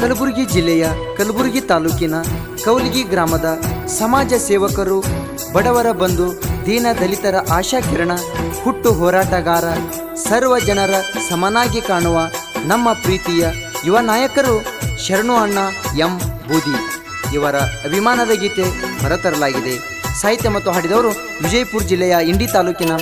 ಕಲಬುರಗಿ ಜಿಲ್ಲೆಯ ಕಲಬುರಗಿ ತಾಲೂಕಿನ ಕೌಲಿಗಿ ಗ್ರಾಮದ ಸಮಾಜ ಸೇವಕರು ಬಡವರ ಬಂಧು, ದೀನ ದಲಿತರ ಆಶಾಕಿರಣ, ಹುಟ್ಟು ಹೋರಾಟಗಾರ, ಸರ್ವ ಜನರ ಸಮನಾಗಿ ಕಾಣುವ ನಮ್ಮ ಪ್ರೀತಿಯ ಯುವ ನಾಯಕರು ಶರಣು ಅಣ್ಣ ಎಂ ಬೂದಿ. ಇವರ ಅಭಿಮಾನದ ಗೀತೆ ಹೊರತರಲಾಗಿದೆ. ಸಾಹಿತ್ಯ ಮತ್ತು ಹಾಡಿದವರು ವಿಜಯಪುರ ಜಿಲ್ಲೆಯ ಇಂಡಿ ತಾಲೂಕಿನ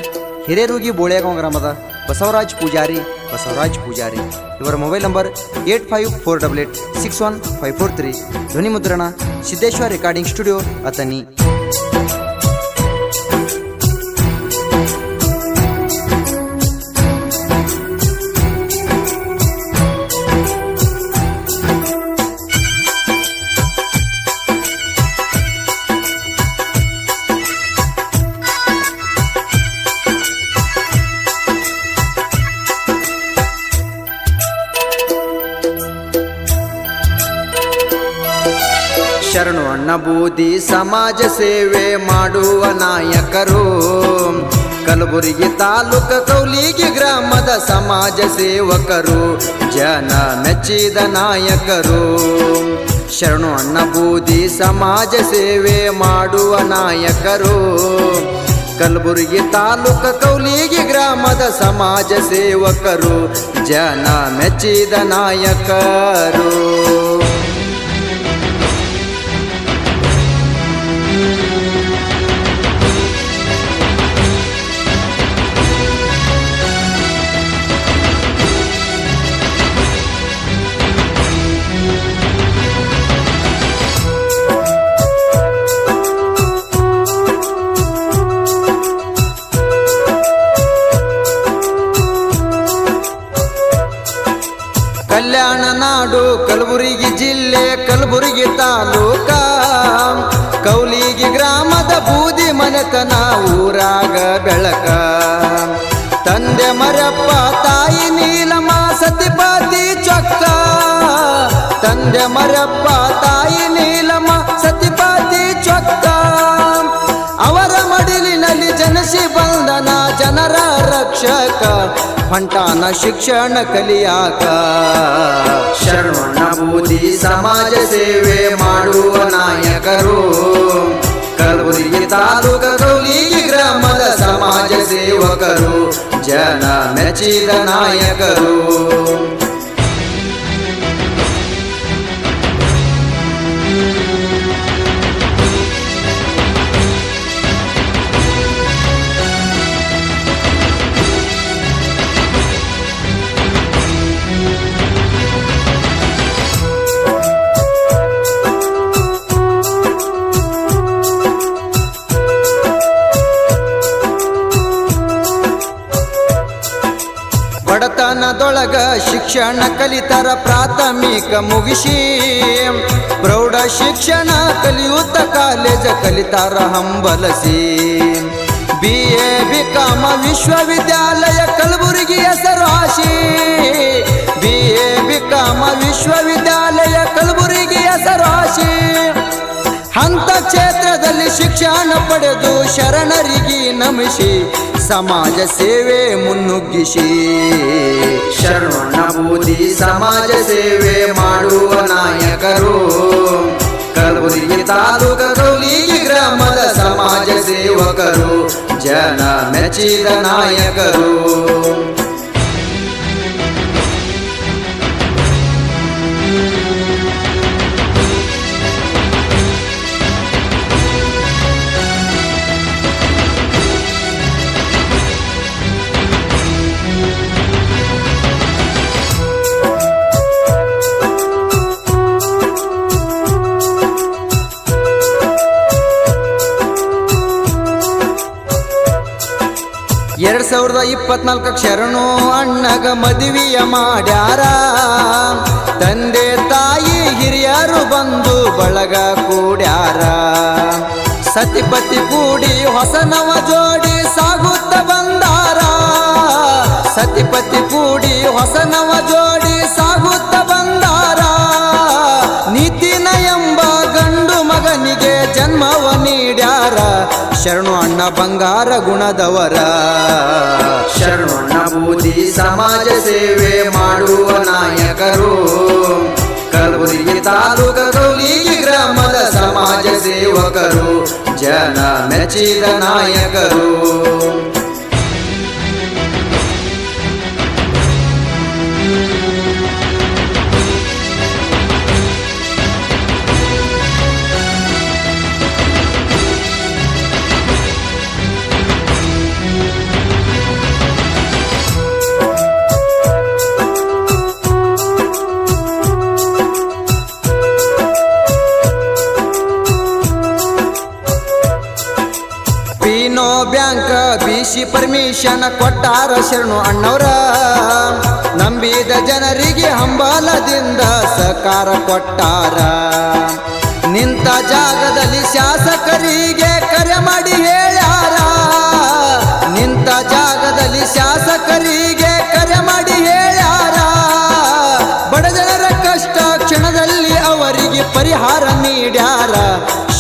ಹಿರೇರೂಗಿ ಬೋಳೆಗಾಂವ್ ಗ್ರಾಮದ ಬಸವರಾಜ್ ಪೂಜಾರಿ. ಬಸವರಾಜ್ ಪೂಜಾರಿ ಇವರ mobile number eight five four double eight six one five four three ಧ್ವನಿ ಮುದ್ರಣ ಸಿದ್ದೇಶ್ವರ ರೆಕಾರ್ಡಿಂಗ್ ಸ್ಟುಡಿಯೋ ಅತನಿ ಶರಣು ಅಣ್ಣ ಬೂದಿ ಸಮಾಜ ಸೇವೆ ಮಾಡುವ ನಾಯಕರು. ಕಲಬುರಗಿ ತಾಲೂಕ ಕೌಲಿಗೆ ಗ್ರಾಮದ ಸಮಾಜ ಸೇವಕರು, ಜನ ಮೆಚ್ಚಿದ ನಾಯಕರು. ಶರಣು ಅಣ್ಣ ಬೂದಿ ಸಮಾಜ ಸೇವೆ ಮಾಡುವ ನಾಯಕರು. ಕಲಬುರಗಿ ತಾಲೂಕ ಕೌಲಿಗೆ ಗ್ರಾಮದ ಸಮಾಜ ಸೇವಕರು, ಜನ ಮೆಚ್ಚಿದ ನಾಯಕರು. ನಾಡು ಕಲಬುರಗಿ ಜಿಲ್ಲೆ, ಕಲಬುರಗಿ ತಾಲೂಕ. ಕೌಲಿಗಿ ಗ್ರಾಮದ ಬೂದಿ ಮನೆತನ ಊರಾಗ ಬೆಳಕ. ತಂದೆ ಮರಪ್ಪ, ತಾಯಿ ನೀಲಮ ಸತಿಪತಿ ಚೊಕ್ಕ. ತಂದೆ ಮರಪ್ಪ ಜನರ ರಕ್ಷಕ ಹೊಂಟಾನ ಶಿಕ್ಷಣ ಕಲಿಯಾಕ. ಶರಣ ಬೂದಿ ಸಮಾಜ ಸೇವೆ ಮಾಡುವ ನಾಯಕರು. ಕಲಬುರಗಿ ತಾಲೂಕ ಕೌಲಿಗಿ ಗ್ರಾಮದ ಸಮಾಜ ಸೇವಕರು, ಜನ ಮೆಚ್ಚಿದ ನಾಯಕರು. ಬಡತನದೊಳಗ ಶಿಕ್ಷಣ ಕಲಿತರ ಪ್ರಾಥಮಿಕ ಮುಗಿಸಿ. ಪ್ರೌಢ ಶಿಕ್ಷಣ ಕಲಿಯುತ್ತ ಕಾಲೇಜ ಕಲಿತಾರ ಹಂಬಲಸಿ. ಬಿ ಎ ಬಿ ಕಾಮ ವಿಶ್ವವಿದ್ಯಾಲಯ ಕಲಬುರಗಿ ಹೆಸರಾಶಿ ಬಿ ಎ ಬಿ ಕಾಮ ವಿಶ್ವವಿದ್ಯಾಲಯ ಕಲಬುರಗಿ ಹೆಸರಾಶಿ ಹಂತ ಕ್ಷೇತ್ರದಲ್ಲಿ ಶಿಕ್ಷಣ ಪಡೆದು ಶರಣರಿಗೆ ನಮಿಸಿ ಸಮಾಜ ಸೇವೆ ಮುನ್ನುಗ್ಗಿಸಿ. ಶರಣ ಬೂದಿ ಸಮಾಜ ಸೇವೆ ಮಾಡುವ ನಾಯಕರು. ಕಲಬುರಗಿ ತಾಲೂಕ ಕೌಲಿಗಿ ಗ್ರಾಮದ ಸಮಾಜ ಸೇವಕರು, ಜನ ಮೆಚ್ಚಿದ ನಾಯಕರು. ಸಾವಿರದ ಇಪ್ಪತ್ನಾಲ್ಕಕ್ಕೆ ಶರಣು ಅಣ್ಣಗ ಮದುವೆಯ ಮಾಡ್ಯಾರ. ತಂದೆ ತಾಯಿ ಹಿರಿಯರು ಬಂದು ಬಳಗ ಕೂಡ್ಯಾರ. ಸತಿಪತಿ ಕೂಡಿ ಹೊಸನವ ಜೋಡಿ ಸಾಗುತ್ತ ಬಂದಾರ. ಸತಿಪತಿ ಕೂಡಿ ಹೊಸನವ ಜೋಡಿ ಸಾಗುತ್ತ ಬಂದಾರ. ನಿತಿನ ಎಂಬ ಗಂಡು ಮಗನಿಗೆ ಜನ್ಮವ ನೀಡ್ಯಾರ. ಶರಣು ಅಣ್ಣ ಬಂಗಾರ ಗುಣದವರ. ಶರಣು ಅಣ್ಣ ಬೂದಿ ಸಮಾಜ ಸೇವೆ ಮಾಡುವ ನಾಯಕರು. ಕಲಬುರಗಿ ತಾಲೂಕ ಈ ಗ್ರಾಮದ ಸಮಾಜ ಸೇವಕರು. ಜನ ಮೆಚ್ಚಿದ ನಾಯಕರು. ಬಿಸಿ ಪರ್ಮಿಷನ್ ಕೊಟ್ಟಾರ ಶರಣು ಅಣ್ಣವರ. ನಂಬಿದ ಜನರಿಗೆ ಹಂಬಲದಿಂದ ಸಕಾರ ಕೊಟ್ಟಾರ. ನಿಂತ ಜಾಗದಲ್ಲಿ ಶಾಸಕರಿಗೆ ಕರೆ ಮಾಡಿ ಹೇಳ್ಯಾರ. ನಿಂತ ಜಾಗದಲ್ಲಿ ಶಾಸಕರಿಗೆ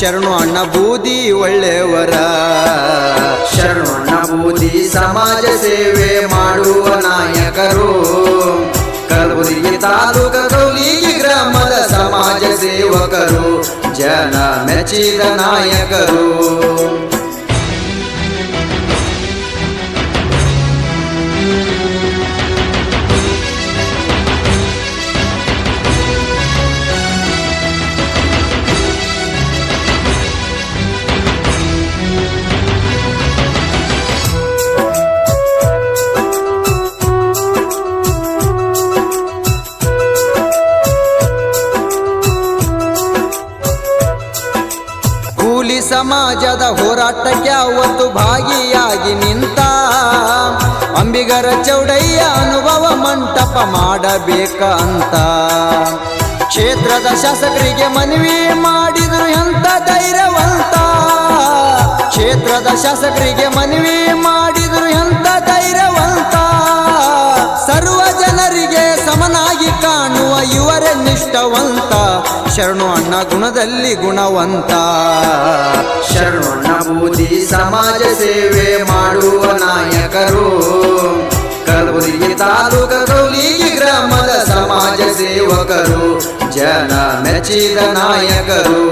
ಶರಣು ಅಣ್ಣ ಬೂದಿ ಒಳ್ಳೆಯವರ. ಶರಣು ಅಣ್ಣ ಬೂದಿ ಸಮಾಜ ಸೇವೆ ಮಾಡುವ ನಾಯಕರು. ಕಲಬುರಗಿ ತಾಲೂಕ ಗೌಲಿಗಿ ಗ್ರಾಮದ ಸಮಾಜ ಸೇವಕರು, ಜನ ಮೆಚ್ಚಿದ ನಾಯಕರು. ಸಮಾಜದ ಹೋರಾಟಕ್ಕೆ ಅವತ್ತು ಭಾಗಿಯಾಗಿ ನಿಂತ. ಅಂಬಿಗರ ಚೌಡಯ್ಯ ಅನುಭವ ಮಂಟಪ ಮಾಡಬೇಕಂತ. ಕ್ಷೇತ್ರದ ಶಾಸಕರಿಗೆ ಮನವಿ ಮಾಡಿದ್ರು ಎಂತ ಧೈರ್ಯವಂತ. ಕ್ಷೇತ್ರದ ಶಾಸಕರಿಗೆ ಮನವಿ ಮಾಡಿದ್ರು ಎಂತ ಧೈರ್ಯವಂತ. ಸರ್ವ ಜನರಿಗೆ ಸಮನಾಗಿ ಕಾಣುವ ಇವರೇ ನಿಷ್ಠವಂತ. ಶರಣು ಅಣ್ಣ ಗುಣದಲ್ಲಿ ಗುಣವಂತ. ಶರಣು ಅಣ್ಣ ಬೂದಿ ಸಮಾಜ ಸೇವೆ ಮಾಡುವ ನಾಯಕರು. ಕಲಬುರಗಿ ತಾಲೂಕ ಗ್ರಾಮದ ಸಮಾಜ ಸೇವಕರು, ಜನ ಮೆಚ್ಚಿದ ನಾಯಕರು.